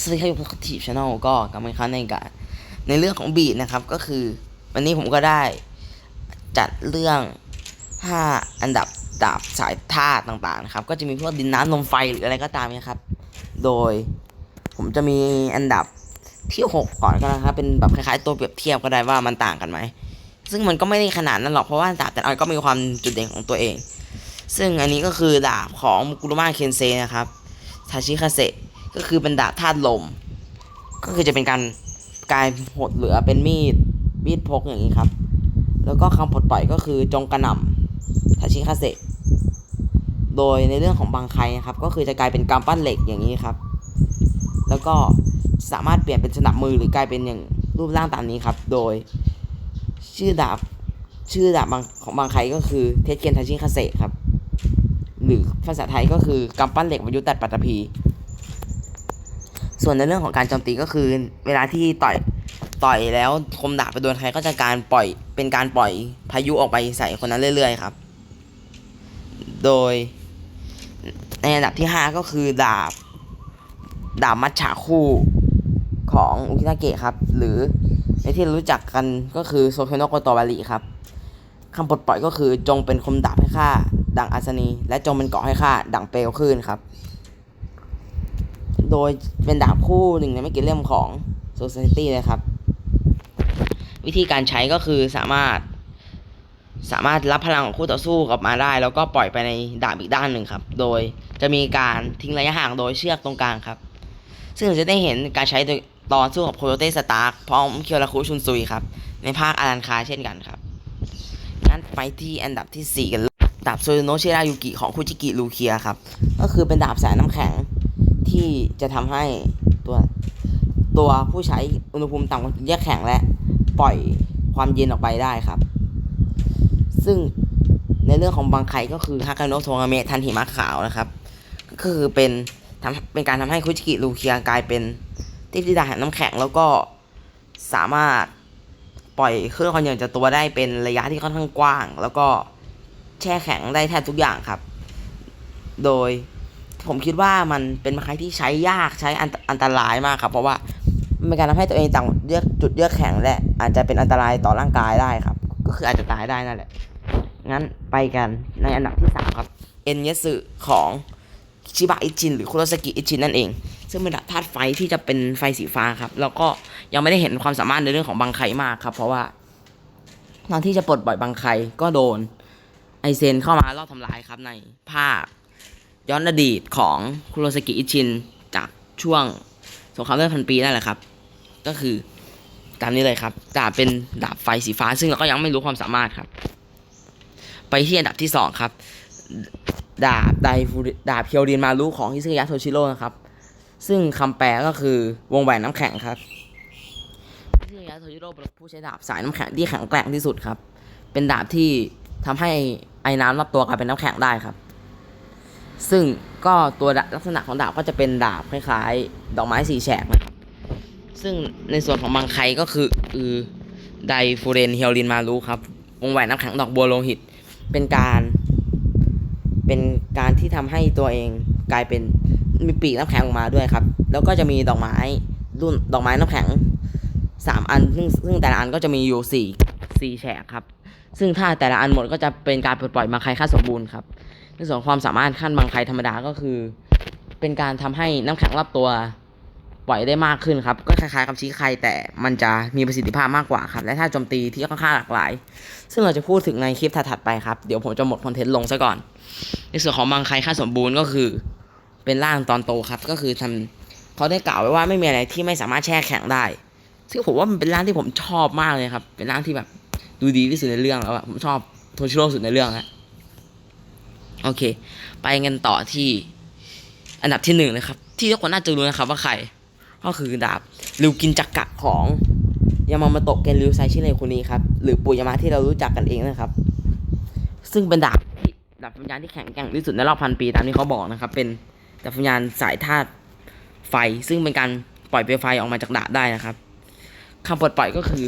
สวัสดีครับอยู่กับทีฟชาแนลก็กำลับมาอีกครั้งในการในเรื่องของบีดนะครับก็คือ วันนี้ผมก็ได้จัดเรื่อง 5 อันดับดาบสายธาตุต่างๆนะครับ ก็จะมีพวกดินน้ำลมไฟหรืออะไรก็ตามนะครับ โดยผมจะมีอันดับที่ 6 ก่อนก็นะครับ เป็นแบบคล้ายๆตัวเปรียบเทียบก็ได้ว่ามันต่างกันไหม ซึ่งมันก็ไม่ได้ขนาดนั้นหรอกเพราะว่าดาบแต่ละก็มีความจุดเด่นของตัวเอง ซึ่งอันนี้ก็คือดาบของมุกุรุมะเคนเซนะครับทาชิคาเซ ก็คือเป็นดาบธาตุลม ก็คือจะเป็นการกลายหดเหลือเป็นมีดมีดพกอย่างนี้ครับ แล้วก็คำปลดปล่อยก็คือจงกระหน่ำทาชิคาเซโดยในเรื่องของบางใครนะครับ ก็คือจะกลายเป็นกำปั้นเหล็กอย่างนี้ครับ แล้วก็สามารถเปลี่ยนเป็นสนับมือหรือกลายเป็นอย่างรูปร่างตามนี้ครับ โดยชื่อดาบชื่อดาบบางของบางใครก็คือเทสเกนทาชิคาเซครับ หรือภาษาไทยก็คือกำปั้นเหล็กประยุตัดปัตตภี ส่วนในเรื่องของการโจมตีก็คือ เวลาที่ต่อยต่อยแล้วคมดาบไปโดนใครก็จะการปล่อยเป็นการปล่อยพายุออกไปใส่คนนั้นเรื่อย ๆ ครับ โดยในอันดับที่ 5 ก็คือดาบ ดาบมัชฉาคู่ของอุคินาเกะครับ หรือในที่รู้จักกันก็คือโซเคโนโกโตบาริครับคำปลดปล่อยก็คือจงเป็นคมดาบให้ข้าดังอัศนี และจงเป็นเกาะให้ข้าดังเปลวคลื่นครับ โดยเป็นดาบคู่หนึ่งในไม่กี่เล่มของ Society เลยครับ วิธีการใช้ก็คือสามารถ สามารถรับพลังของคู่ต่อสู้กลับมาได้ แล้วก็ปล่อยไปในดาบอีกด้านหนึ่งครับ โดยจะมีการทิ้งระยะห่างโดยเชือกตรงกลางครับ ซึ่งเราจะได้เห็นการใช้โดยตอนสู้กับโคโยเตสตาร์กพร้อมเคียวราคุชุนซุยครับ ในภาคอารันคาเช่นกันครับงั้นไปที่อันดับที่ 4 กันดาบโซโนชิรายุกิของคุจิกิลูเคียครับ ก็คือเป็นดาบสายน้ำแข็ง ที่จะทำให้ตัวตัวผู้ใช้อุณหภูมิต่ำกว่าแยกแข็งและปล่อยความเย็นออกไปได้ครับ ซึ่งในเรื่องของบางไคก็คือฮากาโนะโทงาเมะทันหิมะขาวนะครับ ก็คือเป็นทำเป็นการทำให้คุจิกิลูเคียกลายเป็นที่ที่ดาแห่งน้ำแข็งแล้วก็สามารถปล่อยเครื่องความเย็นจากตัวได้เป็นระยะที่ค่อนข้างกว้าง แล้วก็แช่แข็งได้แทบทุกอย่างครับ โดย ผมคิดว่ามันเป็นไม้ที่ใช้ยากใช้อันอันตรายมากครับ เพราะว่ามันเป็นการทำให้ตัวเองต่างเลือกจุดเลือกแข็งและ อาจจะเป็นอันตรายต่อร่างกายได้ครับ ก็คืออาจจะตายได้นั่นแหละ งั้นไปกันในอันดับที่สามครับเอ็นยสึของชิบะอิจินหรือคุโรสกิอิจินนั่นเอง ซึ่งเป็นดาบธาตุไฟที่จะเป็นไฟสีฟ้าครับ แล้วก็ยังไม่ได้เห็นความสามารถในเรื่องของบังไคมากครับ เพราะว่าทางที่จะปลดปล่อยบังไคก็โดนไอเซนเข้ามาลอบทำร้ายครับในภาค ย้อนอดีตของคุโรสกิอิชินจากช่วงสงครามเลือพันปีนั่นแหละครับ ก็คือตามนี้เลยครับดาบเป็นดาบไฟสีฟ้า ซึ่งเราก็ยังไม่รู้ความสามารถครับ ไปที่อันดับที่สองครับ ดาบไดฟูดาบเคียวดินมารุของฮิซึยะโทชิโร่นะครับ ซึ่งคำแปลก็คือวงแหวนน้ำแข็งครับฮิซึยะโทชิโร่เป็นผู้ใช้ดาบสายน้ำแข็งที่แข็งแกร่งที่สุดครับ เป็นดาบที่ทำให้ไอ้น้ำรอบตัวกลายเป็นน้ำแข็งได้ครับ ซึ่งก็ตัวลักษณะของดาบก็จะเป็นดาบคล้ายๆ ดอกไม้สีแฉกนะครับซึ่งในส่วนของบางไคก็คืออือไดฟูเรนเฮลินมารุครับวงแหวนน้ำแข็งดอกบัวโลหิต เป็นการเป็นการที่ทำให้ตัวเองกลายเป็นมีปีกน้ำแข็งออกมาด้วยครับ แล้วก็จะมีดอกไม้รุ่นดอกไม้น้ำแข็งสามอันซึ่งซึ่งแต่ละอันก็จะมีอยู่สี่สี่แฉกครับ ซึ่งถ้าแต่ละอันหมดก็จะเป็นการปลดปล่อยบางไคค่าสมบูรณ์ครับ ในส่วนความสามารถขั้นบางไคธรรมดาก็คือ เป็นการทำให้น้ำแข็งรอบตัวปล่อยได้มากขึ้นครับ ก็คล้ายๆกับชี้ไครแต่มันจะมีประสิทธิภาพมากกว่าครับ และถ้าโจมตีที่ค่อนข้างหลากหลาย ซึ่งเราจะพูดถึงในคลิปถัดๆไปครับ เดี๋ยวผมจะหมดคอนเทนต์ลงซะก่อน ในส่วนของบางไครค่าสมบูรณ์ก็คือ เป็นร่างตอนโตครับ ก็คือทำเขาได้กล่าวไว้ว่าไม่มีอะไรที่ไม่สามารถแช่แข็งได้ ซึ่งผมว่ามันเป็นร่างที่ผมชอบมากเลยครับ เป็นร่างที่แบบดูดีที่สุดในเรื่องแล้วผมชอบโทชิโร่สุดในเรื่องแล้ว โอเค ไปกันต่อที่อันดับที่หนึ่งเลยครับ ที่ทุกคนน่าจะรู้นะครับว่าใคร ก็คือดาบริวกินจักกะของยามามาโตะเกนริวไซชิเนคนนี้ครับ หรือปุยามาที่เรารู้จักกันเองนะครับ ซึ่งเป็นดาบที่ดาบวิญญาที่แข็งแกร่งที่สุดในรอบพันปีตามที่เขาบอกนะครับ เป็นดาบวิญญาสายธาตุไฟ ซึ่งเป็นการปล่อยเปลวไฟออกมาจากดาบได้นะครับคำปลดปล่อยก็คือ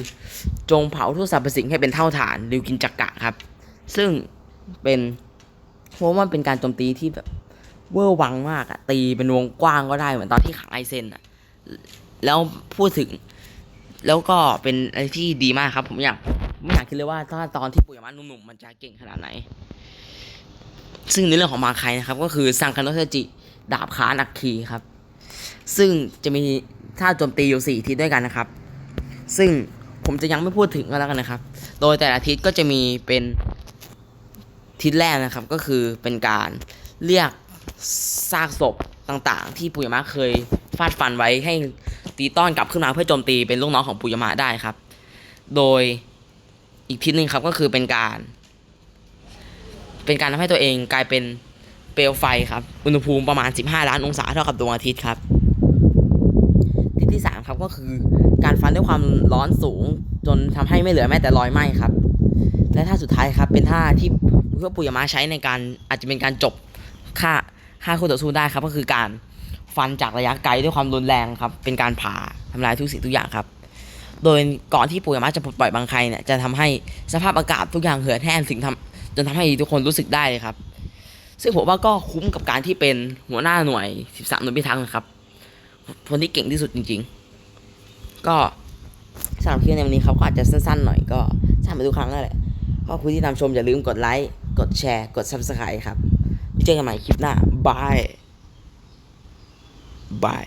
จงเผาทุกสรรพสิ่งให้เป็นเท่าฐานริวกินจักกะครับ ซึ่งเป็น เพราะว่ามันเป็นการโจมตีที่แบบเวอร์วังมากอะตีเป็นวงกว้างก็ได้เหมือนตอนที่ขังไอเซนอะแล้วพูดถึง แล้วก็เป็นอะไรที่ดีมากครับ ผมอยากไม่อยากคิดเลยว่าถ้าตอนที่ปุยยามะหนุ่มๆมันจะเก่งขนาดไหน ซึ่งในเรื่องของมาใครนะครับ ก็คือซังคานโนเซจิดาบค้านักคีครับ ซึ่งจะมีท่าโจมตีอยู่สี่ทิศด้วยกันนะครับ ซึ่งผมจะยังไม่พูดถึงก็แล้วกันนะครับ โดยแต่ละทิศก็จะมีเป็น ทิศแรกนะครับก็คือเป็นการเรียกซากศพต่างๆ ที่ปุยมะเคยฟาดฟันไว้ให้ตีต้อนกลับขึ้นมาเพื่อโจมตีเป็นลูกน้องของปุยมะได้ครับ โดยอีกทิศหนึ่งครับก็คือเป็นการ เป็นการทำให้ตัวเองกลายเป็นเปลวไฟครับ อุณหภูมิประมาณ 15 ล้านองศาเท่ากับดวงอาทิตย์ครับ ทิศที่3ครับก็คือการฟันด้วยความร้อนสูง จนทำให้ไม่เหลือแม้แต่รอยไหม้ครับ และท่าสุดท้ายครับเป็นท่าที่ พื่อปุยยามะใช้ในการอาจจะเป็นการจบฆ่าฆ่าคู่ต่อสู้ได้ครับ ก็คือการฟันจากระยะไกลด้วยความรุนแรงครับ เป็นการผ่าทำลายทุกสิ่งทุกอย่างครับ โดยก่อนที่ปุยยามะจะปลดปล่อยบางใครเนี่ยจะทำให้สภาพอากาศทุกอย่างเหือดแห้งถึงทำจนทำให้ทุกคนรู้สึกได้เลยครับ ซึ่งผมว่าก็คุ้มกับการที่เป็นหัวหน้าหน่วย 13หน่วยพิทักษ์นะครับคนที่เก่งที่สุดจริง ๆ ก็สำหรับคลิปในวันนี้ครับก็อาจจะสั้นๆหน่อยก็สั้นไปทุกครั้งนั่นแหละขอบคุณที่ตามชมอย่าลืมกดไลค์ กดแชร์ กด subscribe ครับเจอกันใหม่คลิปหน้าบายบาย